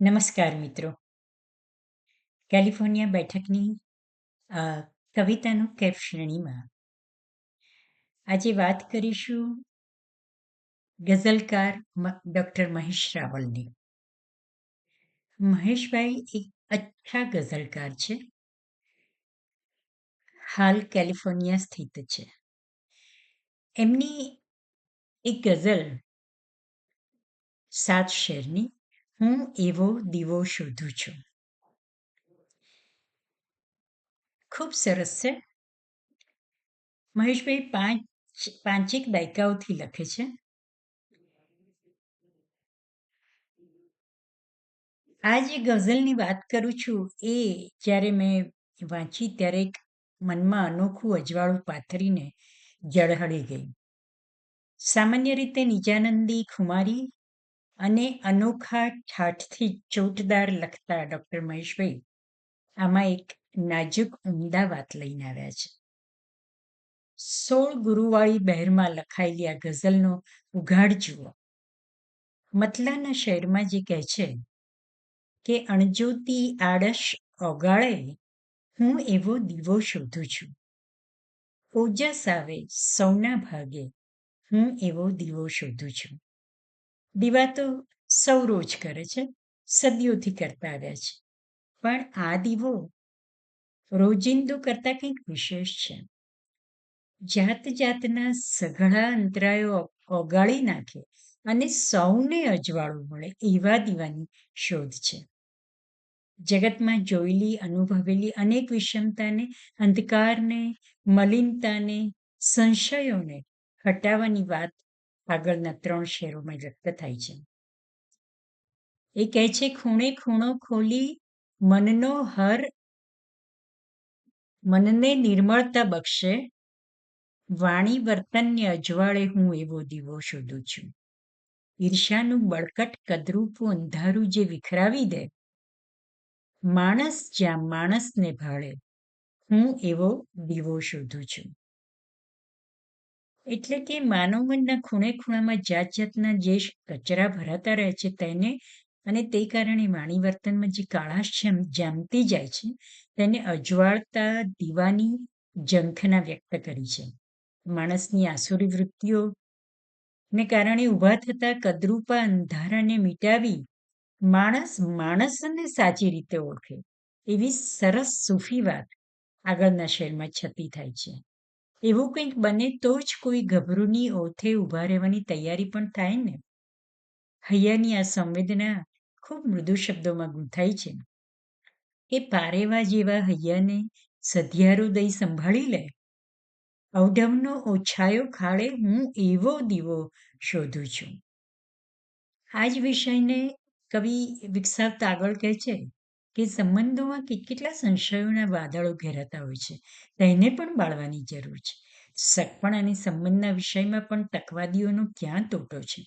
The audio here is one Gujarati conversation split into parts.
નમસ્કાર મિત્રો. કેલિફોર્નિયા બેઠકની કવિતાનું કેફ શ્રેણીમાં આજે વાત કરીશું ગઝલકાર ડૉક્ટર મહેશ રાવલની. મહેશભાઈ એક અચ્છા ગઝલકાર છે. હાલ કેલિફોર્નિયા સ્થિત છે. એમની એક ગઝલ સાત શેરની હું એવો દીવો શોધું છું. ખૂબ સરસ છે. મહેશભાઈ પાંચ, પાંચેક દાયકાઓથી લખે છે. આ જે ગઝલની વાત કરું છું એ જ્યારે મેં વાંચી ત્યારે મનમાં અનોખું અજવાળું પાથરીને જળહળી ગઈ સામાન્ય રીતે નિજાનંદી ખુમારી અને અનોખા ઠાઠથી ચોટદાર લખતા ડૉક્ટર મહેશભાઈ આમાં એક નાજુક ઉમદા વાત લઈને આવ્યા છે. સોળ ગુરુવાળી બહેરમાં લખાયેલી આ ગઝલનો ઉઘાડ જુઓ. મતલાના શહેરમાં જે કહે છે કે અણજોતી આડશ ઓગાળે, હું એવો દીવો શોધું છું. ઓજસ આવે સૌના ભાગે હું એવો દીવો શોધું છું. દીવા તો સૌ રોજ કરે છે, સદીઓથી કરતા આવ્યા છે. પણ આ દીવો રોજિંદુ કરતા કંઈક વિશેષ છે. જાત જાતના સઘળા અંતરાયો ઓગાળી નાખે અને સૌને અજવાળું મળે એવા દીવાની શોધ છે. જગતમાં જોયેલી, અનુભવેલી અનેક વિષમતાને, અંધકારને, મલિનતાને, સંશયોને હટાવવાની વાત આગળના ત્રણ શેરોમાં વ્યક્ત થાય છે. એ કહે છે, ખૂણે ખૂણો ખોલી મનનો હર મનને નિર્મળતા બક્ષે, વાણી વર્તનને અજવાળે હું એવો દીવો શોધું છું. ઈર્ષાનું બળકટ કદરૂપું અંધારું જે વિખરાવી દે, માણસ જ્યાં માણસને ભાળે, હું એવો દીવો શોધું છું. એટલે કે માનવ મનના ખૂણે ખૂણામાં જાત જાતના જે કચરા ભરાતા રહે છે તેને અને તે કારણે વાણી વર્તનમાં જે કાળાશ જામતી જાય છે, તેને અજવાળતા, દીવાની ઝંખના વ્યક્ત કરી છે. માણસની આસુરી વૃત્તિઓ ને કારણે ઊભા થતા કદરૂપા અંધારાને મિટાવી માણસ માણસને સાચી રીતે ઓળખે, એવી સરસ સૂફી વાત આગળના શેરમાં છતી થાય છે. એવું કંઈક બને તો જ કોઈ ગભરૂની ઓથે ઊભા રહેવાની તૈયારી પણ થાય ને? હૈયાની આ સંવેદના ખૂબ મૃદુ શબ્દોમાં ગૂંથાઈ છે. એ પારેવા જેવા હૈયાને સધિયારો દઈ સંભાળી લે? અવઢવનો ઓછાયો ખાડે હું એવો દીવો શોધું છું. આ જ વિષયને કવિ વિકસાવતા આગળ કહે છે. કે સંબંધોમાં કેટલા સંશયોના વાદળો ઘેરાતા હોય છે, તેને પણ બાળવાની જરૂર છે. સગપણ અને સંબંધના વિષયમાં પણ તકવાદીઓનો ક્યાં તોટો છે?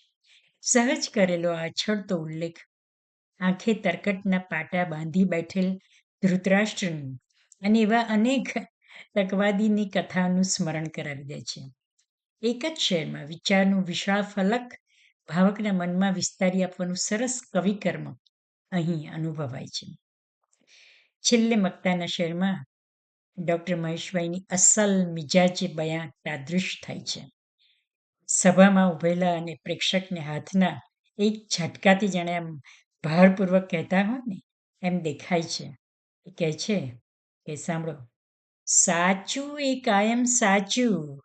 સહજ કરેલો આ છડતો ઉલ્લેખ, આંખે તરકટના પાટા બાંધી બેઠેલ ધૃતરાષ્ટ્રનું અને એવા અનેક તકવાદીની કથાનું સ્મરણ કરાવી દે છે. એક જ શહેરમાં વિચારનું વિશાળ ફલક ભાવકના મનમાં વિસ્તારી આપવાનું સરસ કવિકર્મ અહીં અનુભવાય છે. છેલ્લે મક્તાના શેરમાં ડૉક્ટર મહેશભાઈની અસલ મિજાજે બયાન તાદૃશ થાય છે. સભામાં ઉભેલા અને પ્રેક્ષકને હાથના એક ઝટકાથી જાણે આમ ભારપૂર્વક કહેતા હોય ને, એમ દેખાય છે. એ કહે છે કે સાંભળો, સાચું એ કાયમ સાચું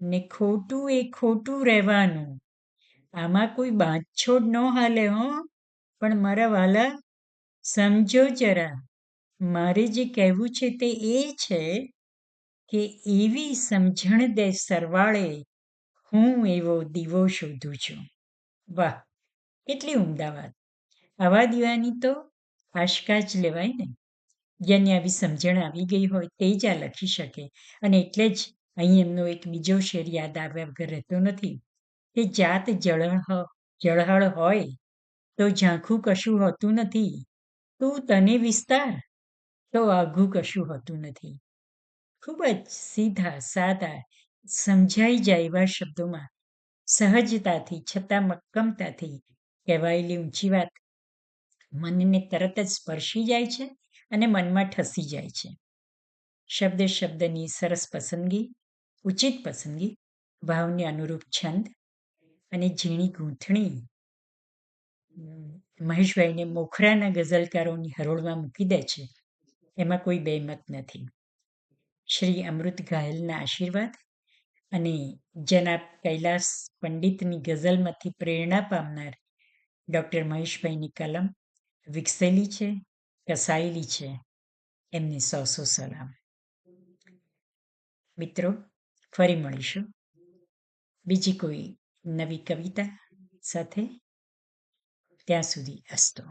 ને ખોટું એ ખોટું રહેવાનું. આમાં કોઈ બાંધછોડ ન હાલે હો, પણ મારા વાલા, સમજો જરા. મારે જે કહેવું છે તે એ છે કે એવી સમજણ દે સરવાળે હું એવો દીવો શોધું છું. વાહ, કેટલી ઉમદા વાત. આવા દીવાની તો આશકા જ લેવાય ને. જેને આવી સમજણ આવી ગઈ હોય તે જ આ લખી શકે. અને એટલે જ અહીં એમનો એક બીજો શેર યાદ આવ્યા વગર રહેતો નથી. કે જાત જળહ, જળહળ હોય તો ઝાંખું કશું હોતું નથી. તું તને વિસ્તાર. તો આઘું કશું હોતું નથી. ખૂબ જ સીધા, સાદા, સમજાઈ જાય એવા શબ્દોમાં સહજતાથી, છતાં મક્કમતાથી કહેવાયેલી ઊંચી વાત મનને તરત જ સ્પર્શી જાય છે અને મનમાં ઠસી જાય છે. શબ્દ શબ્દની સરસ પસંદગી, ઉચિત પસંદગી, ભાવને અનુરૂપ છંદ અને ઝીણી ગૂંથણી. મહેશભાઈને મોખરાના ગઝલકારોની હરોળમાં મૂકી દે છે. એમાં કોઈ બેમત નથી. શ્રી અમૃત ઘાયલના આશીર્વાદ અને જનાબ કૈલાસ પંડિતની ગઝલમાંથી પ્રેરણા પામનાર ડૉક્ટર મહેશભાઈની કલમ વિકસેલી છે, કસાયેલી છે, એમને સૌ સો સલામ. મિત્રો, ફરી મળીશું. બીજી કોઈ નવી કવિતા સાથે ત્યાં સુધી અસ્તો.